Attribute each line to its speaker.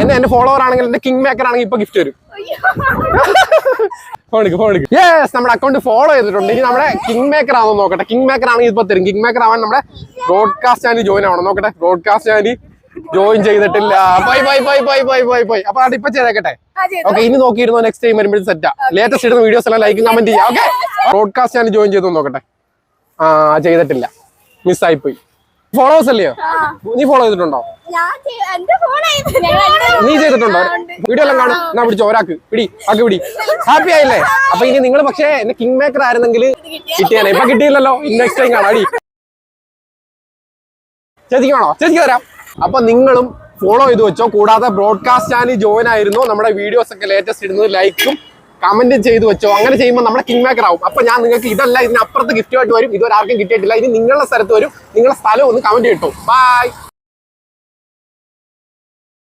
Speaker 1: എന്നെ എന്റെ ഫോളോവർ ആണെങ്കിൽ എന്റെ കിങ് മേക്കർ ആണെങ്കിൽ ഇപ്പൊ ഗിഫ്റ്റ് വരും. ഫോൺ എടുക്കും ഫോൺ എടുക്കും. യെസ് നമ്മുടെ അക്കൗണ്ട് ഫോളോ ചെയ്തിട്ടുണ്ട്. ഇനി നമ്മുടെ കിങ് മേക്കർ ആണോ നോക്കട്ടെ. കിങ് മേക്കർ ആണെങ്കിൽ ഇപ്പൊ തരും. കിങ് മേക്കർ ആവാൻ നമ്മുടെ ബ്രോഡ്കാസ്റ്റ് ചാനൽ ജോയിൻ ആവണം. നോക്കട്ടെ ബ്രോഡ്കാസ്റ്റ് ചാനൽ ജോയിൻ ചെയ്തിട്ടില്ല. Bye bye bye bye bye bye bye അപ്പൊ അത് ഇപ്പൊ ചെയ്തേക്കട്ടെ. ഓക്കെ ഇനി നോക്കിയിരുന്നു നെക്സ്റ്റ് ടൈം വരുമ്പോഴും സെറ്റാ ലേറ്റസ്റ്റ് ഇടുന്ന വീഡിയോസ് എല്ലാം ലൈക്ക് കമന്റ് ചെയ്യാം. ഓക്കെ ബ്രോഡ്കാസ്റ്റ് ചാനൽ ജോയിൻ ചെയ്തു നോക്കട്ടെ. ആ ചെയ്തിട്ടില്ല. മിസ്സായി പോയി ഫോളോവേഴ്സ് അല്ലയോ? നീ ഫോളോ ചെയ്തിട്ടുണ്ടോ?
Speaker 2: എന്റെ
Speaker 1: നീ ചെയ്തിട്ടുണ്ടോ? വീഡിയോ എല്ലാം കാണും. ഞാൻ പിടിച്ചോ ഒരാൾക്ക്. പിടി ആക്ക് പിടി. ഹാപ്പി ആയില്ലേ? അപ്പൊ ഇനി നിങ്ങൾ പക്ഷേ എന്നെ കിങ് മേക്കർ ആയിരുന്നെങ്കിൽ കിട്ടിയാലേ ഇപ്പൊ കിട്ടിയില്ലല്ലോ. നെക്സ്റ്റ് ടൈം കാണാം. അടി. ചേച്ചിക്ക് വേണോ? ചേച്ചിക്ക് തരാം അപ്പൊ നിങ്ങളും ഫോളോ ചെയ്ത് വെച്ചോ. കൂടാതെ ബ്രോഡ്കാസ്റ്റ് ചാനൽ ജോയിൻ ആയിരുന്നു. നമ്മുടെ വീഡിയോസ് ഒക്കെ ലേറ്റസ്റ്റ് ഇടുന്നത്. ലൈക്കും കമന്റും ചെയ്ത് വെച്ചോ. അങ്ങനെ ചെയ്യുമ്പോൾ നമ്മുടെ കിങ് മേക്കർ ആവും. അപ്പൊ ഞാൻ നിങ്ങൾക്ക് ഇതല്ല ഇതിനപ്പുറത്ത് ഗിഫ്റ്റ് ആയിട്ട് വരും. ഇതുവരെ ആർക്കും കിട്ടിയിട്ടില്ല. ഇനി നിങ്ങളുടെ സ്ഥലത്ത് വരും. നിങ്ങളുടെ സ്ഥലം ഒന്ന് കമന്റ് കിട്ടും ബൈ